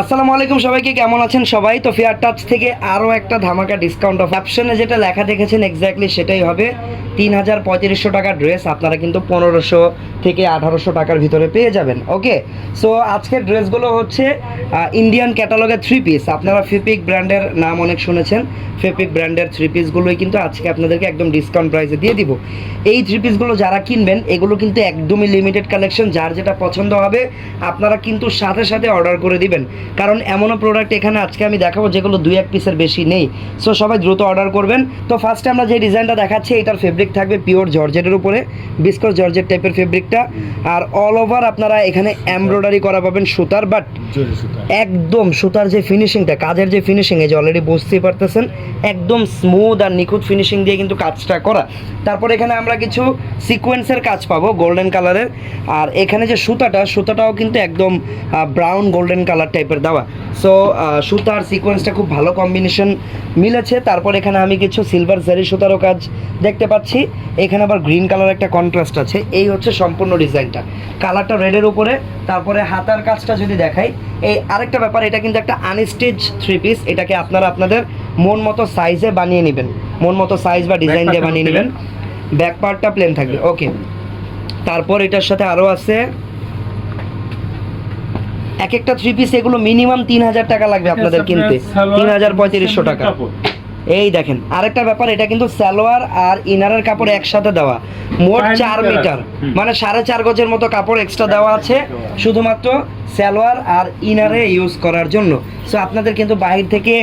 আসসালামু আলাইকুম সবাইকে, কেমন আছেন সবাই? তো ফেয়ার টাচ থেকে আরও একটা ধামাকা ডিসকাউন্ট অফ অপশনে যেটা লেখা দেখেছেন এক্স্যাক্টলি সেটাই হবে। তিন হাজার পঁয়ত্রিশশো টাকার ড্রেস আপনারা কিন্তু পনেরোশো থেকে আঠারোশো টাকার ভিতরে পেয়ে যাবেন। ওকে সো আজকের ড্রেসগুলো হচ্ছে ইন্ডিয়ান ক্যাটালগের থ্রি পিস আপনারা ফিপিক ব্র্যান্ডের নাম অনেক শুনেছেন। ফিপিক ব্র্যান্ডের থ্রি পিসগুলোই কিন্তু আজকে আপনাদেরকে একদম ডিসকাউন্ট প্রাইসে দিয়ে দিব। এই থ্রি পিসগুলো যারা কিনবেন, এগুলো কিন্তু একদমই লিমিটেড কালেকশন যার যেটা পছন্দ হবে, আপনারা কিন্তু সাথে সাথে অর্ডার করে দিবেন। কারণ এমনও প্রোডাক্ট এখানে আজকে আমি দেখাবো যেগুলো দুই এক পিসের বেশি নেই। সো সবাই দ্রুত অর্ডার করবেন। তো ফার্স্টে আমরা যে ডিজাইনটা দেখাচ্ছি এটার ফেব্রিক থাকবে পিওর জর্জেটের উপরে বিস্কর জর্জেট টাইপের ফেব্রিকটা আর অল ওভার আপনারা এখানে এমব্রয়ডারি করা পাবেন সুতার বাট একদম সুতার যে ফিনিশিংটা কাজের যে ফিনিশিং এই যে অলরেডি বুঝতেই পারতেছেন একদম স্মুথ আর নিখুঁত ফিনিশিং দিয়ে কিন্তু কাজটা করা। তারপর এখানে আমরা কিছু সিকোয়েন্সের কাজ পাবো গোল্ডেন কালারের আর এখানে যে সুতাটা সুতাটাও কিন্তু একদম ব্রাউন গোল্ডেন কালার টাইপের দেওয়া। সো সুতার সিকোয়েন্সটা খুব ভালো কম্বিনেশন মিলেছে। তারপর এখানে আমি কিছু সিলভার জারি সুতারও কাজ দেখতে পাচ্ছি। এখানে আবার গ্রিন কালার একটা কন্ট্রাস্ট আছে। এই হচ্ছে সম্পূর্ণ ডিজাইনটা। কালারটা রেডের উপরে তারপরে হাতার কাজটা যদি দেখাই এই আরেকটা ব্যাপার এটা কিন্তু একটা আনস্টিচ থ্রি পিস এটাকে আপনারা আপনাদের মন মতো সাইজে বানিয়ে নেবেন। মন মতো সাইজ বা ডিজাইন দিয়ে বানিয়ে নেবেন। ব্যাক পার্টটা প্লেন থাকবে। ওকে তারপর এটার সাথে আরও আছে এক একটা থ্রি পিস এগুলো মিনিমাম তিন হাজার টাকা লাগবে আপনাদের কিনতে। তিন হাজার পঁয়ত্রিশশো টাকা। এই দেখেন আরেকটা ব্যাপার এটা কিন্তু সালোয়ার আর ইনারের কাপড় একসাথে দেওয়া। মোট চার মিটার মানে সাড়ে চার গজের মতো কাপড় এক্সট্রা দেওয়া আছে শুধুমাত্র সালোয়ার আর ইনারে ইউজ করার জন্য। সো আপনাদের কিন্তু বাইরে থেকে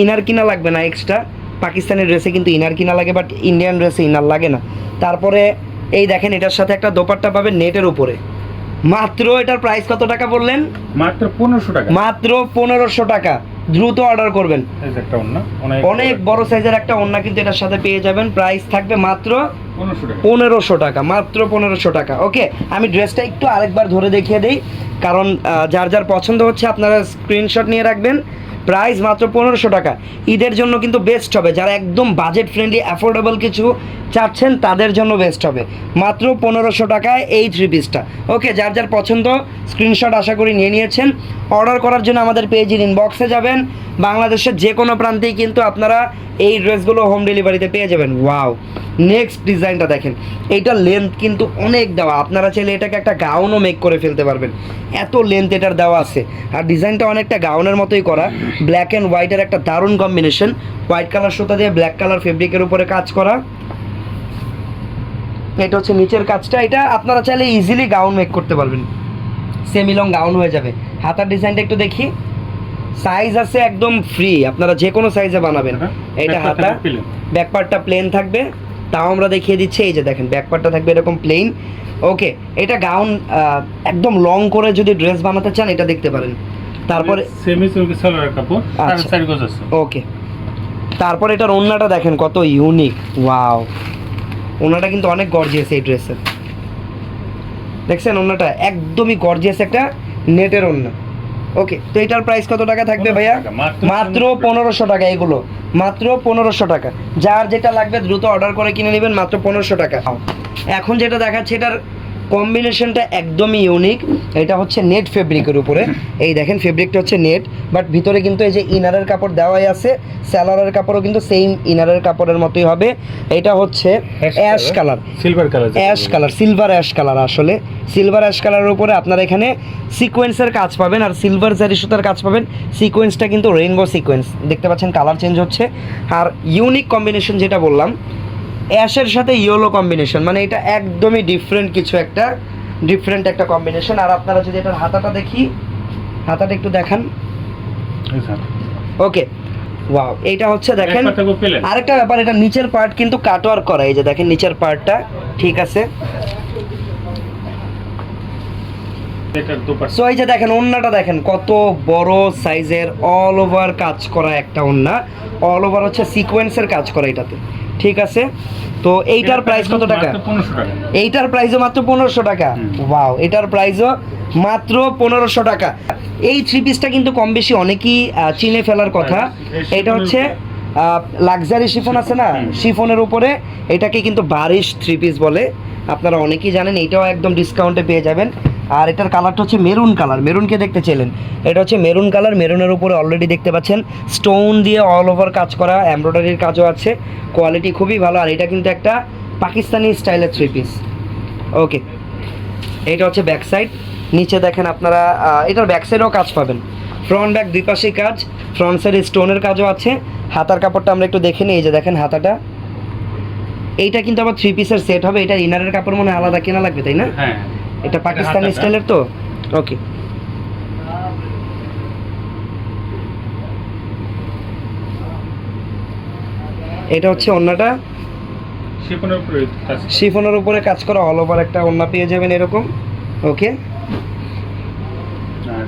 ইনার কিনা লাগবে না এক্সট্রা পাকিস্তানের ড্রেসে কিন্তু ইনার কিনা লাগে বাট ইন্ডিয়ান ড্রেসে ইনার লাগে না। তারপরে এই দেখেন এটার সাথে একটা দোপাট্টা পাবে নেটের উপরে। মাত্র এটার প্রাইস কত টাকা বললেন? মাত্র পনেরোশো টাকা। মাত্র পনেরোশো টাকা। দ্রুত অর্ডার করবেন। একটা অনেক বড়। সাইজের একটা অন্য কিন্তু এটার সাথে পেয়ে যাবেন। প্রাইস থাকবে মাত্র পনেরোশো টাকা। মাত্র পনেরোশো টাকা। ওকে আমি ড্রেসটা একটু আরেকবার ধরে দেখিয়ে দিই। কারণ যার যার পছন্দ হচ্ছে আপনারা স্ক্রিনশট নিয়ে রাখবেন। প্রাইস মাত্র পনেরোশো টাকা। ঈদের জন্য কিন্তু বেস্ট হবে। যারা একদম বাজেট ফ্রেন্ডলি অ্যাফোর্ডেবল কিছু চাচ্ছেন, তাদের জন্য বেস্ট হবে। মাত্র পনেরোশো টাকায় এই থ্রি পিসটা ওকে যার যার পছন্দ স্ক্রিনশট আশা করি নিয়ে নিয়েছেন। অর্ডার করার জন্য আমাদের পেজের ইনবক্সে যাবেন। বাংলাদেশের যে কোনো প্রান্তেই কিন্তু আপনারা এই ড্রেসগুলো হোম ডেলিভারিতে পেয়ে যাবেন। ওয়াও নেক্সট ডিজাইনটা দেখেন। এইটার লেন্থ কিন্তু অনেক দেওয়া। আপনারা চাইলে এটাকে একটা গাউনও মেক করে ফেলতে পারবেন। এত লেন্থ এটার দেওয়া আছে। আর ডিজাইনটা অনেকটা গাউনের মতোই করা। ব্ল্যাক অ্যান্ড হোয়াইটের একটা দারুণ কম্বিনেশন হোয়াইট কালার সুতা দিয়ে ব্ল্যাক কালার ফেব্রিকের উপরে কাজ করা। এটা হচ্ছে নিচের কাজটা। এটা আপনারা চাইলে ইজিলি গাউন মেক করতে পারবেন। সেমি লং গাউন হয়ে যাবে। হাতার ডিজাইনটা একটু দেখি। সাইজ আছে একদম ফ্রি আপনারা যে কোনো সাইজে বানাবেন। হ্যাঁ, এটা হাতা। ব্যাকপার্টটা প্লেন থাকবে। তাও আমরা দেখিয়ে দিচ্ছি এই যে দেখেন ব্যাকপার্টটা থাকবে এরকম প্লেন ওকে এটা গাউন একদম লং করে যদি ড্রেস বানাতে চান এটা দেখতে পারেন। তারপরে সেমি সালোয়ার কাপড় সাড়ে আচ্ছা। ওকে তারপর এটার ওন্নাটা দেখেন কত ইউনিক ওয়াও ওন্নাটা কিন্তু অনেক গর্জিয়াস এই ড্রেসের দেখছেন ওন্নাটা একদমই গর্জিয়াস একটা নেটের ওন্না। ওকে তো এটার প্রাইস কত টাকা থাকবে ভাইয়া? মাত্র মাত্র 1500 পনেরোশো টাকা এগুলো মাত্র পনেরোশো টাকা। যার যেটা লাগবে দ্রুত অর্ডার করে কিনে নেবেন মাত্র পনেরোশো টাকা। এখন যেটা দেখাচ্ছে এটার কম্বিনেশনটা একদমই ইউনিক এটা হচ্ছে নেট ফেব্রিকের উপরে। এই দেখেন ফেব্রিকটা হচ্ছে নেট বাট ভিতরে কিন্তু এই যে ইনারের কাপড় দেওয়াই আছে স্যালারের কাপড়ও কিন্তু সেম ইনারের কাপড়ের মতোই হবে। এটা হচ্ছে ash colour silver colour ash colour silver ash colour আসলে। সিলভার অ্যাশ কালারের উপরে আপনারা এখানে সিকোয়েন্সের কাজ পাবেন আর সিলভার জারি সুতার কাজ পাবেন। সিকোয়েন্সটা কিন্তু রেইনবো সিকোয়েন্স দেখতে পাচ্ছেন কালার চেঞ্জ হচ্ছে। আর ইউনিক কম্বিনেশন যেটা বললাম অ্যাশের সাথে ইয়েলো কম্বিনেশন মানে এটা একদমই ডিফারেন্ট কিছু একটা ডিফারেন্ট একটা কম্বিনেশন আর আপনারা যদি এটার হাতাটা দেখি হাতাটা একটু দেখান। ওকে ওয়াও এইটা হচ্ছে দেখেন আরেকটা ব্যাপার এটা নিচের পার্ট কিন্তু কাটওয়ার করা এই যে দেখেন নিচের পার্টটা ঠিক আছে? সো এই যে দেখেন ওন্নাটা দেখেন কত বড় সাইজের অল ওভার কাজ করা একটা ওন্না। অল ওভার হচ্ছে সিকোয়েন্সের কাজ করা এটাতে। ঠিক আছে? তো এইটার প্রাইস কত টাকা? এইটার প্রাইসও মাত্র পনেরোশো টাকা। ওয়াও এটার প্রাইসও মাত্র পনেরোশো টাকা। এই থ্রি পিসটা কিন্তু কম বেশি অনেকেই চিনে ফেলার কথা। এটা হচ্ছে লাক্সারি শিফন আছে না। শিফনের উপরে। এটাকে কিন্তু বারিশ থ্রি পিস বলে। আপনারা অনেকেই জানেন এটাও একদম ডিসকাউন্টে পেয়ে যাবেন। আর এটার কালারটা হচ্ছে মেরুন কালার। মেরুনকে দেখতে চাইলেন? এটা হচ্ছে মেরুন কালার। মেরুনের উপরে অলরেডি দেখতে পাচ্ছেন। স্টোন দিয়ে অল ওভার কাজ করা এমব্রয়ডারির কাজও আছে। কোয়ালিটি খুবই ভালো। আর এটা কিন্তু একটা পাকিস্তানি স্টাইলের থ্রি পিস ওকে এটা হচ্ছে ব্যাক সাইড নিচে দেখেন আপনারা এটার ব্যাক সাইডেও কাজ পাবেন। ফ্রন্ট ব্যাক দুই কাজ। ফ্রন্ট সাইডে স্টোনের কাজও আছে। হাতার কাপড়টা আমরা একটু দেখে নিই। এই যে দেখেন হাতাটা। এইটা কিন্তু আবার থ্রি পিসের সেট হবে। এটা ইনারের কাপড় মনে আলাদা কেনা লাগবে, তাই না? হ্যাঁ। এটা পাকিস্তানি। স্টাইলের তো? ওকে এটা হচ্ছে অন্যটা? শিপনের উপরে কাজ শিফনের উপরে কাজ করা অল ওভার একটা ওন্না পেয়ে যাবেন এরকম। ওকে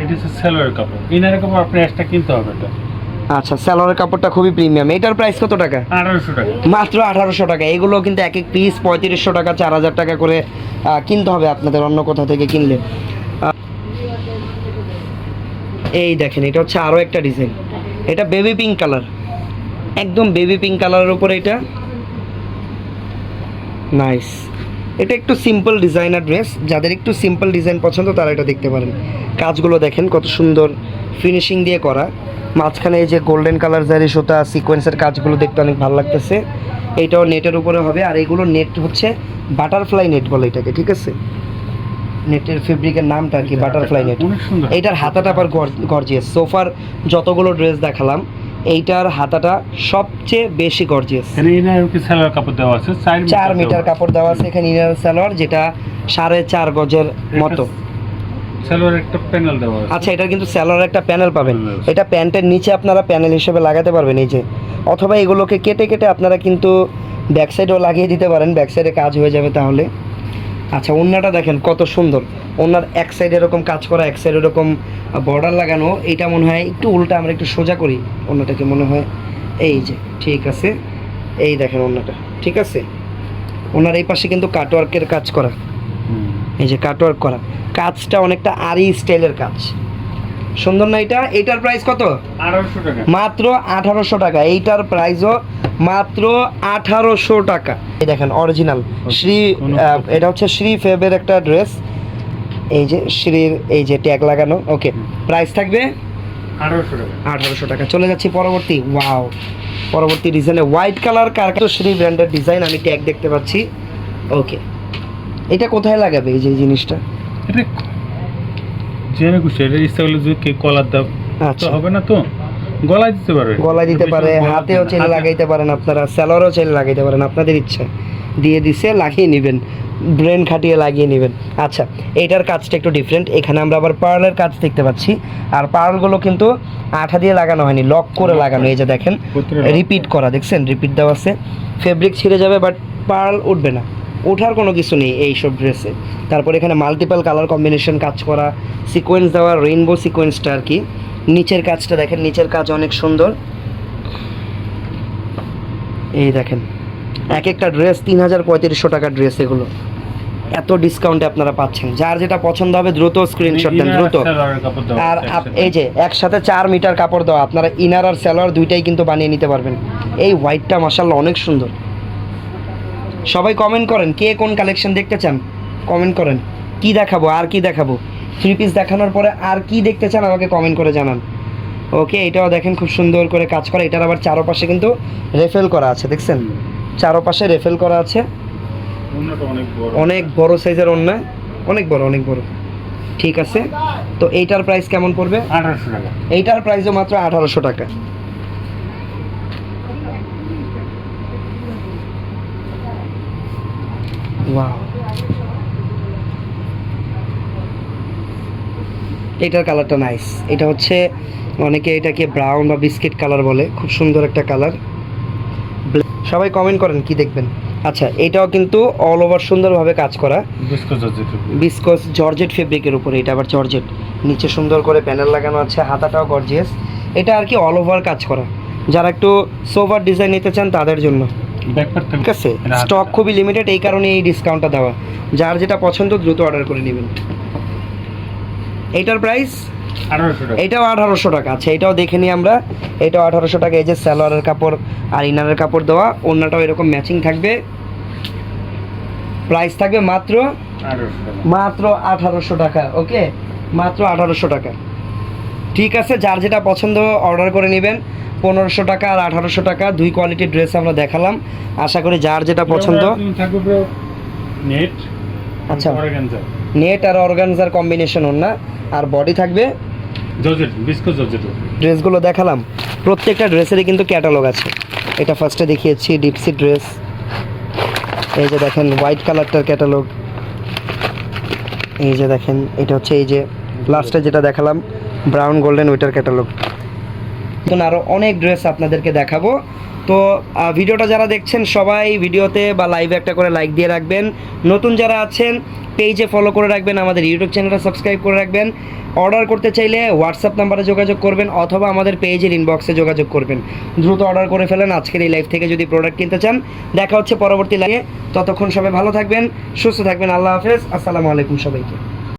এটা হচ্ছে সেলোয়ার কাপড়। ইনারের কাপড় আপনি এক্সট্রা কিনতে হবে এটা। আচ্ছা স্যালোয়ারের কাপড়টা খুবই প্রিমিয়াম এটার প্রাইস কত টাকা? আঠারোশো টাকা। মাত্র আঠারোশো টাকা। এগুলো কিন্তু এক এক পিস পঁয়ত্রিশশো টাকা চার হাজার টাকা করে কিনতে হবে আপনাদের অন্য কোথা থেকে কিনলে। এই দেখেন এটা হচ্ছে আরও একটা ডিজাইন এটা বেবি পিঙ্ক কালার একদম বেবি পিঙ্ক কালারের উপরে এটা। নাইস এটা একটু সিম্পল ডিজাইনার ড্রেস যাদের একটু সিম্পল ডিজাইন পছন্দ তারা এটা দেখতে পারেন। কাজগুলো দেখেন কত সুন্দর। ফিনিশিং দিয়ে করা। মাঝখানে এই যে গোল্ডেন কালার জারি সুতা সিকোয়েন্সের কাজগুলো দেখতে অনেক ভালো লাগতেছে। এইটাও নেটের উপরে হবে। আর এইগুলো নেট হচ্ছে বাটারফ্লাই নেট বলে এটাকে ঠিক আছে? নেটের ফেব্রিকের নামটা আর কি বাটারফ্লাই নেট এইটার হাতাটা আবার গর্জিয়াস সোফার যতগুলো ড্রেস দেখালাম এইটার হাতাটা সবচেয়ে বেশি গর্জিয়াস এখানে ইনারের কি সেলোয়ার কাপড় দেওয়া আছে? চার চার মিটার কাপড় দেওয়া আছে এখানে ইনার সালোয়ার যেটা সাড়ে চার গজের মতো। সেলোয়ার একটা প্যানেল দেওয়া আছে। আচ্ছা এটা কিন্তু একটা প্যানেল পাবেন। এটা প্যান্টের নিচে আপনারা প্যানেল হিসেবে লাগাতে পারবেন এই যে। অথবা এগুলোকে কেটে কেটে আপনারা কিন্তু ব্যাক সাইডেও লাগিয়ে দিতে পারেন ব্যাক সাইডে কাজ হয়ে যাবে তাহলে। আচ্ছা ওন্নাটা দেখেন কত সুন্দর। ওনার এক সাইড এরকম কাজ করা এক সাইড এরকম বর্ডার লাগানো। এটা মনে হয় একটু উল্টা আমরা একটু সোজা করি। ওন্নাটাকে মনে হয়? এই যে ঠিক আছে। এই দেখেন ওন্নাটা ঠিক আছে? ওনার এই পাশে কিন্তু কাটওয়ার্কের কাজ করা। এই যে কাটওয়ার্ক করা। কাজটা অনেকটা আরি স্টাইলের কাজ। সুন্দর না এটা? এইটার প্রাইস কত? আঠারোশো টাকা। মাত্র আঠারোশো টাকা। এইটার প্রাইসও মাত্র আঠারোশো টাকা। এই দেখেন অরিজিনাল শ্রী এটা হচ্ছে শ্রী ফেবের একটা ড্রেস এই যে শ্রীর এই যে ট্যাগ লাগানো। ওকে প্রাইস থাকবে? আঠারোশো টাকা। আঠারোশো টাকা। চলে যাচ্ছি পরবর্তী। ওয়াও পরবর্তী ডিজাইনে হোয়াইট কালার কার শ্রী ব্র্যান্ডের ডিজাইন আমি ট্যাগ দেখতে পাচ্ছি। ওকে এটা কোথায় লাগাবে এই যে এই জিনিসটা? এটা জেনে খুশি এটা ইচ্ছা করলে যদি কলার দাও আচ্ছা। হবে না তো? গলায় দিতে পারে। গলায় দিতে পারে হাতেও হাতে- লাগাইতে পারেন আপনারা স্যালোয়ারও চেলে লাগাইতে পারেন আপনাদের ইচ্ছা। দিয়ে দিছে লাগিয়ে নেবেন। ব্রেন খাটিয়ে লাগিয়ে নেবেন। আচ্ছা এইটার কাজটা একটু ডিফারেন্ট এখানে আমরা আবার পার্লের কাজ দেখতে পাচ্ছি। আর পার্লগুলো কিন্তু আঠা দিয়ে লাগানো হয়নি লক করে লাগানো এই যে দেখেন। রিপিট করা। দেখছেন? রিপিট দেওয়া আছে। ফেব্রিক ছিঁড়ে যাবে বাট পার্ল উঠবে না। ওঠার কোনো কিছু নেই এই সব ড্রেসে তারপর এখানে মাল্টিপাল কালার কম্বিনেশন কাজ করা সিকোয়েন্স দেওয়া রেইনবো সিকোয়েন্সটা আর কি। নিচের কাজটা দেখেন নিচের কাজ অনেক সুন্দর। এই দেখেন এক একটা ড্রেস তিন হাজার পঁয়ত্রিশশো টাকার ড্রেস এগুলো। এত ডিসকাউন্টে আপনারা পাচ্ছেন। যার যেটা পছন্দ হবে দ্রুত স্ক্রিনশট দেন দ্রুত। আর এই যে একসাথে চার মিটার কাপড় দেওয়া আপনারা ইনার আর স্যালোয়ার দুইটাই কিন্তু বানিয়ে নিতে পারবেন। এই হোয়াইটটা মাসাল্লাহ অনেক সুন্দর। সবাই কমেন্ট করেন কে কোন কালেকশন দেখতে চান? কমেন্ট করেন কি দেখাবো আর কি দেখাবো? থ্রি পিস দেখানোর পরে আর কি দেখতে চান আমাকে কমেন্ট করে জানান। ওকে এটাও দেখেন খুব সুন্দর করে কাজ করা এটার আবার চারোপাশে কিন্তু রেফেল করা আছে দেখছেন? চারোপাশে রেফেল করা আছে। অনেক বড় অনেক বড় সাইজের অন্যায় অনেক বড় অনেক বড়। ঠিক আছে তো এইটার প্রাইস কেমন পড়বে? আঠারোশো টাকা। এইটার প্রাইসও মাত্র আঠারোশো টাকা। ওয়াও এটার কালারটা নাইস এটা হচ্ছে অনেকে এটাকে ব্রাউন বা বিস্কিট কালার বলে খুব সুন্দর একটা কালার সবাই কমেন্ট করেন কি দেখবেন? আচ্ছা এটাও কিন্তু অল ওভার সুন্দরভাবে কাজ করা। বিসকস জর্জেট ফেব্রিকের উপরে এটা আবার জর্জেট নিচে সুন্দর করে প্যানেল লাগানো আছে হাতাটাও গর্জিয়াস এটা আর কি অল ওভার কাজ করা। যারা একটু সোভার ডিজাইন নিতে চান তাদের জন্য। ঠিক আছে? স্টক খুবই লিমিটেড এই কারণে এই ডিসকাউন্টটা দেওয়া। যার যেটা পছন্দ দ্রুত অর্ডার করে নেবেন। এইটার প্রাইস এটাও আঠারোশো টাকা। আচ্ছা এটাও দেখে নিই আমরা। এটাও আঠারোশো টাকা এই যে স্যালোয়ারের কাপড় আর ইনারের কাপড় দেওয়া অন্যটাও এরকম ম্যাচিং থাকবে। প্রাইস থাকবে মাত্র মাত্র আঠারোশো টাকা ওকে মাত্র আঠারোশো টাকা। ঠিক আছে যার যেটা পছন্দ অর্ডার করে নেবেন। পনেরোশো টাকা আর আঠারোশো টাকা দুই কোয়ালিটির ড্রেস আমরা দেখালাম। আশা করি যার যেটা পছন্দ। নেট আচ্ছা। নেট আর অর্গানজার কম্বিনেশন ওর না। আর বডি থাকবে? ড্রেসগুলো দেখালাম। প্রত্যেকটা ড্রেসেরই কিন্তু ক্যাটালগ আছে। এটা ফার্স্টে দেখিয়েছি ডিপসি ড্রেস এই যে দেখেন হোয়াইট কালারটার ক্যাটালগ এই যে দেখেন এটা হচ্ছে এই যে লাস্টে যেটা দেখালাম ব্রাউন গোল্ডেন ওইটার ক্যাটালগ এখন আরও অনেক ড্রেস আপনাদেরকে দেখাবো। তো ভিডিওটা যারা দেখছেন সবাই ভিডিওতে বা লাইভে একটা করে লাইক দিয়ে রাখবেন। নতুন যারা আছেন পেজে ফলো করে রাখবেন, আমাদের ইউটিউব চ্যানেলটা সাবস্ক্রাইব করে রাখবেন। অর্ডার করতে চাইলে হোয়াটসঅ্যাপ নাম্বারে যোগাযোগ করবেন, অথবা আমাদের পেজের ইনবক্সে যোগাযোগ করবেন। দ্রুত অর্ডার করে ফেলেন, আজকের এই লাইভ থেকে যদি প্রোডাক্ট কিনতে চান। দেখা হচ্ছে পরবর্তী লাইভে ততক্ষণ সবাই ভালো থাকবেন, সুস্থ থাকবেন, আল্লাহ হাফেজ। আসসালামু আলাইকুম সবাইকে।